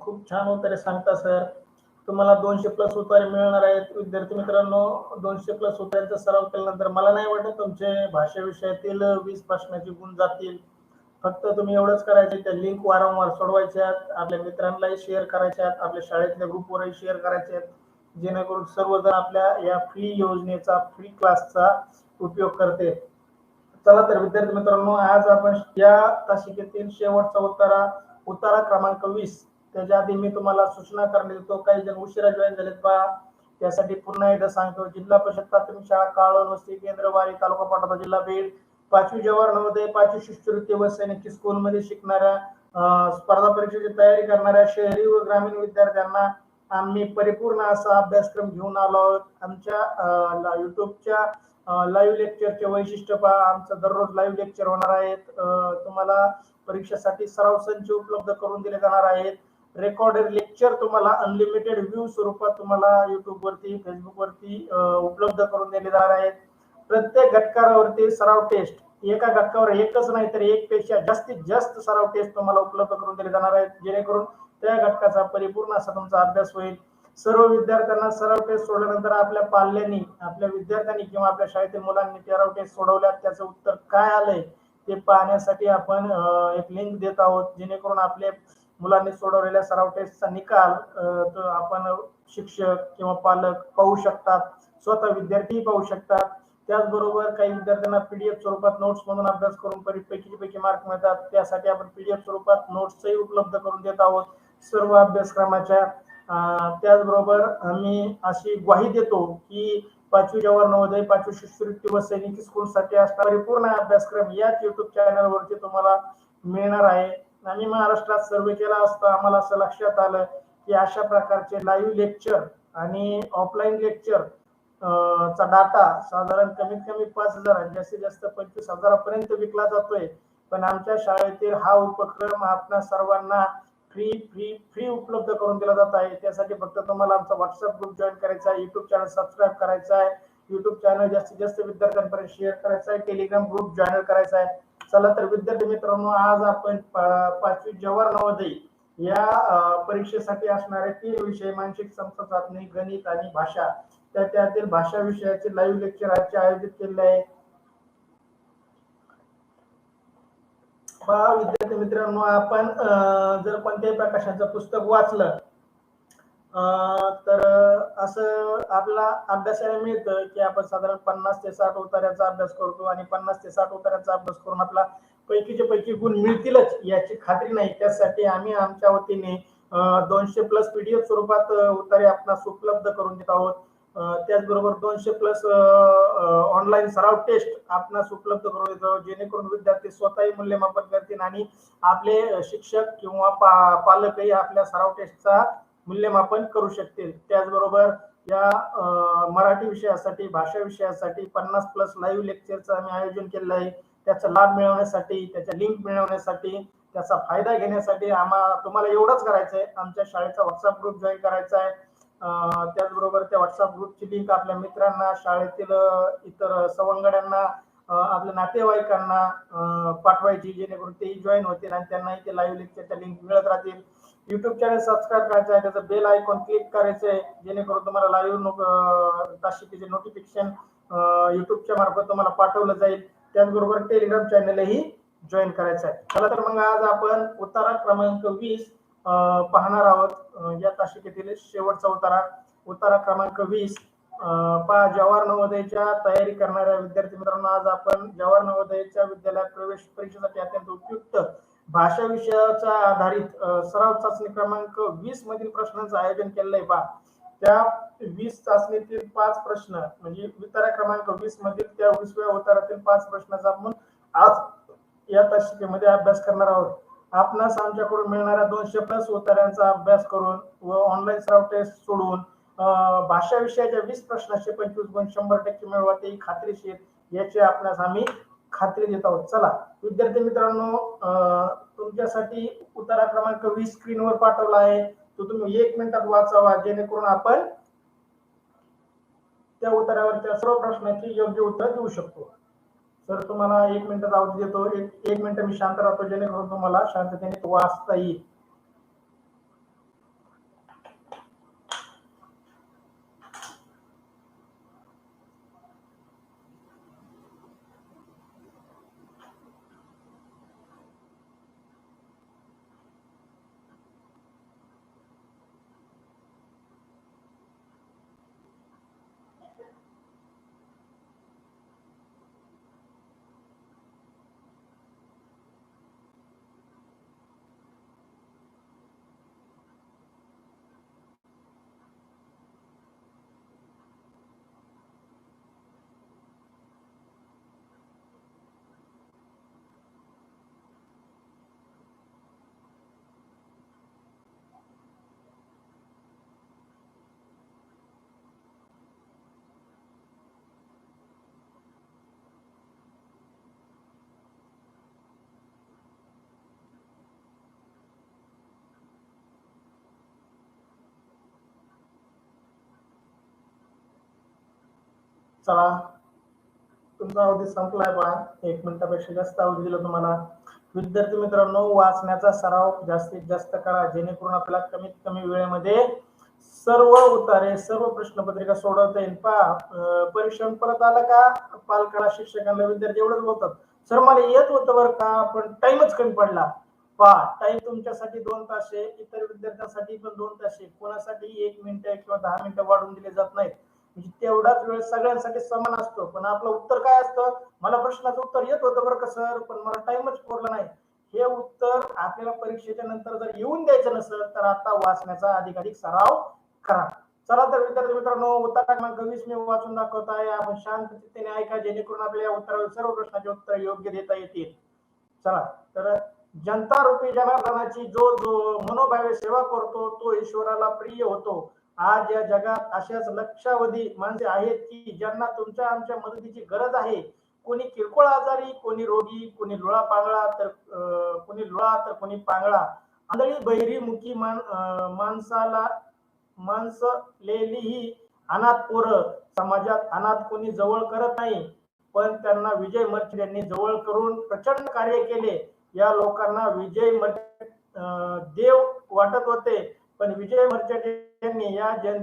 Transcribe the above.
खूप छान उत्तरे सांगता सर. तुम्हाला दोनशे प्लस उतारे मिळणार आहेत. विद्यार्थी मित्रांनो दोनशे प्लस उतार्यांचा सराव केल्यानंतर मला नाही वाटत तुमचे भाषा विषयातील वीस प्रश्नाचे गुण जातील. फक्त तुम्ही एवढंच करायचे त्या लिंक वारंवार सोडवायच्या आपल्या मित्रांनाही शेअर करायच्या आपल्या शाळेतल्या ग्रुपवरही शेअर करायचे जेणेकरून सर्वजण आपल्या या फ्री योजनेचा फ्री क्लासचा उपयोग करते चला तर विद्यार्थी मित्रांनो आज आपण या तासिकेतील शेवटचा उत्तरा उतारा क्रमांक वीस. त्याच्या आधी मी तुम्हाला सूचना करण्यात येतो. काही जण उशिरा जॉईन झालेत पहा. त्यासाठी पुन्हा एकदा सांगतो जिल्हा परिषद प्राथमिक शाळा काळवण वस्ती केंद्रवारी तालुका पाटोदा जिल्हा बीड पाचवी जवाहर नवोदय पाचवी शिष्यवृत्ती व सैनिकी स्कूलमध्ये शिकणाऱ्या स्पर्धा परीक्षेची तयारी करणाऱ्या शहरी व ग्रामीण विद्यार्थ्यांना आम्ही परिपूर्ण असा अभ्यासक्रम घेऊन आलो आहोत. आमच्या युट्यूबच्या लाईव्ह लेक्चरचे वैशिष्ट्य पहा. आमचं दररोज लाईव्ह लेक्चर होणार आहेत. तुम्हाला परीक्षेसाठी सराव संच उपलब्ध करून दिले जाणार आहेत. रेकॉर्डेड लेक्चर तुम्हाला अनलिमिटेड व्ह्यू स्वरूपात तुम्हाला युट्यूब वरती फेसबुक वरती उपलब्ध करून दिले जाणार आहेत. प्रत्येक घटकावरती सराव टेस्ट एका घटकावर एकच नाही तर एक पेक्षा जास्तीत जास्त सराव टेस्ट तुम्हाला उपलब्ध करून दिले जाणार आहेत. जेणेकरून त्या घटकाचा परिपूर्ण असा तुमचा अभ्यास होईल. सर्व विद्यार्थ्यांना सराव टेस्ट सोडल्यानंतर आपल्या पाल्यांनी आपल्या विद्यार्थ्यांनी किंवा आपल्या शाळेतील मुलांनी सराव टेस्ट सोडवल्यात. त्याचं उत्तर काय आलंय ते पाहण्यासाठी आपण एक लिंक देत आहोत. जेणेकरून आपले मुलांनी सोडवलेल्या सराव टेस्टचा निकाल आपण शिक्षक किंवा पालक पाहू शकतात स्वतः विद्यार्थीही पाहू शकतात. त्याचबरोबर काही विद्यार्थ्यांना पीडीएफ स्वरूपात नोट्स म्हणून अभ्यास करून परी- पैकी पैकी मार्क मिळतात. त्यासाठी आपण पीडीएफ स्वरूपात नोट्सही उपलब्ध करून देत आहोत सर्व अभ्यासक्रमाच्या. त्याचबरोबर आम्ही अशी ग्वाही देतो की पाचवी जवाहर नवोदय पाचवी शिष्यवृत्ती व सैनिकी स्कूलसाठी असणारे पूर्ण अभ्यासक्रम याच युट्यूब चॅनलवरती तुम्हाला मिळणार आहे. आम्ही महाराष्ट्रात सर्वे केला असता आम्हाला असं लक्षात आलं की अशा प्रकारचे लाईव्ह लेक्चर आणि ऑफलाईन लेक्चर चा डाटा साधारण कमीत कमी पाच हजार आणि जास्तीत जास्त पंचवीस हजारापर्यंत विकला जातोय. पण आमच्या शाळेतील हा उपक्रम आपल्या सर्वांना फ्री फ्री फ्री उपलब्ध करून दिला जात आहे. त्यासाठी फक्त तुम्हाला आमचा व्हॉट्सअप ग्रुप जॉईन करायचा आहे युट्यूब चॅनल सबस्क्राईब करायचा आहे युट्यूब चॅनल जास्तीत जास्त विद्यार्थ्यांपर्यंत शेअर करायचा आहे टेलिग्राम ग्रुप जॉईन करायचा आहे. चला तर विद्यार्थी मित्रांनो आज आपण पाचवी जवाहर नवोदय या परीक्षेसाठी असणारे तीन विषय मानसिक क्षमता चाचणी गणित आणि भाषा. त्या त्यातील भाषा विषयाचे लाईव्ह लेक्चर आजचे आयोजित केलेले आहे. विद्यार्थी मित्रांनो आपण जर कोणत्याही प्रकाशाचं पुस्तक वाचलं तर असं आपला अभ्यासाला मिळतं की आपण साधारण पन्नास ते साठ उतार्याचा अभ्यास करतो आणि पन्नास ते साठ उतार्याचा अभ्यास करून आपला पैकीचे पैकी गुण मिळतीलच याची खात्री नाही. त्यासाठी आम्ही आमच्या वतीने दोनशे प्लस पीडीएफ स्वरूपात उतारे आपणास उपलब्ध करून देत आहोत. त्याचबरोबर दोनशे प्लस ऑनलाईन सराव टेस्ट आपणास उपलब्ध करून देत आहोत. जेणेकरून विद्यार्थी स्वतःही मूल्यमापन करतील आणि आपले शिक्षक किंवा पा पालकही आपल्या सराव टेस्टचा मूल्यमापन करू शकतील. त्याचबरोबर या मराठी विषयासाठी भाषा विषयासाठी पन्नास प्लस लाईव्ह लेक्चरचं आम्ही आयोजन केलेलं आहे. त्याचा लाभ मिळवण्यासाठी त्याच्या लिंक मिळवण्यासाठी त्याचा फायदा घेण्यासाठी आम्हा तुम्हाला एवढंच करायचं आहे आमच्या शाळेचा व्हॉट्सअप ग्रुप जॉईन करायचा आहे. त्याचबरोबर त्या व्हॉट्सअप ग्रुपची लिंक आपल्या मित्रांना शाळेतील इतर सवंगड्यांना आपल्या नातेवाईकांना पाठवायची जेणेकरून तेही जॉईन होतील आणि त्यांनाही ते लाईव्ह लेक्चरच्या लिंक मिळत राहतील. युट्यूब चॅनल सबस्क्राईब करायचं आहे त्याचं बेल आयकॉन क्लिक करायचं आहे जेणेकरून तुम्हाला लाईव्ह ताशिकेचे नोटिफिकेशन युट्यूबच्या मार्फत तुम्हाला पाठवलं जाईल. त्याचबरोबर टेलिग्राम चॅनलही जॉईन करायचं आहे. चला तर मग आज आपण उतारा क्रमांक वीस पाहणार आहोत. या ताशिकेतील शेवटचा उतारा. उतारा क्रमांक वीस अं, पहा जवाहर नवोदयच्या तयारी करणाऱ्या विद्यार्थी मित्रांनो आज आपण जवाहर नवोदयच्या विद्यालयात प्रवेश परीक्षेसाठी अत्यंत उपयुक्त भाषा विषयाच्या आधारित सराव चाचणी क्रमांक वीस मधील प्रश्नांचं आयोजन केलेलं आहे बा. त्या वीस चाचणीतील पाच प्रश्न म्हणजे उतारा क्रमांक वीस मधील त्या वीसव्या उतारातील पाच प्रश्नाचा आपण आज या तासिकेमध्ये अभ्यास करणार आहोत. आपणास आमच्याकडून मिळणाऱ्या दोनशे प्लस उतार्यांचा अभ्यास करून व ऑनलाईन सराव टेस्ट सोडून भाषा विषयाच्या वीस प्रश्नाचे पंचवीस गुण शंभर टक्के मिळवा ते खात्रीशीर. याची आपणास आम्ही खात्री देत आहोत. चला विद्यार्थी मित्रांनो तुमच्यासाठी उतारा क्रमांक वीस स्क्रीनवर पाठवला आहे. तो तुम्ही एक मिनिटात वाचावा जेणेकरून आपण त्या उतारावरच्या सर्व प्रश्नाची योग्य उत्तर देऊ शकतो. सर तुम्हाला एक मिनिटात अवधी देतो. एक एक मिनिट मी शांत राहतो जेणेकरून तुम्हाला शांततेने वाचता येईल. चला. तुमचा अवधी संपलाय बा. एक मिनिटापेक्षा जास्त अवधी दिला तुम्हाला. विद्यार्थी मित्रांनो वाचण्याचा सराव जास्तीत जास्त करा. जेणेकरून आपल्याला कमीत कमी वेळेमध्ये सर्व उतारे सर्व प्रश्नपत्रिका सोडवता येईल. पहा परीक्षण परत आलं का? पालकाला शिक्षकांना विद्यार्थी एवढंच बोलतात. सर मला येत होतं बरं का पण टाइमच कमी पडला. पहा टाइम तुमच्यासाठी दोन तास आहे. इतर विद्यार्थ्यांसाठी पण दोन तास आहे. कोणासाठी एक मिनिट किंवा दहा मिनिटं वाढवून दिले जात नाहीत. म्हणजे तेवढाच वेळ सगळ्यांसाठी समान असतो. पण आपलं उत्तर काय असतं? मला प्रश्नाचं उत्तर येत होतं बरं का सर पण मला टाइमच पुरला नाही. हे उत्तर आपल्याला परीक्षेच्या नंतर जर येऊन द्यायचं नसेल तर आता वाचण्याचा अधिकाधिक सराव करा. चला तर विद्यार्थी मित्रांनो उत्तर क्रमांक वीस मी वाचून दाखवत आहे. आपण शांततेने ऐका जेणेकरून आपल्या उत्तरावर सर्व प्रश्नाचे उत्तर योग्य देता येतील. चला तर जनता रूपी जनार्दनाची जो जो मनोभावे सेवा करतो तो ईश्वराला प्रिय होतो. आज या जगात अशाच लक्षावधी माणसे आहेत की ज्यांना तुमच्या आमच्या मदतीची गरज आहे. कोणी किरकोळ आजारी कोणी रोगी कोणी लुळा पांगळा तर कोणी लुळा तर कोणी पांगळा. आंधळी बहिरी मुखी मान माणसाला माणसलेली ही अनाथ पोरं समाजात अनाथ कोणी जवळ करत नाही. पण त्यांना विजय मर्चंट यांनी जवळ करून प्रचंड कार्य केले. या लोकांना विजय मर्चंट अं, देव वाटत होते. पण विजय मर्चंट यांनी या जन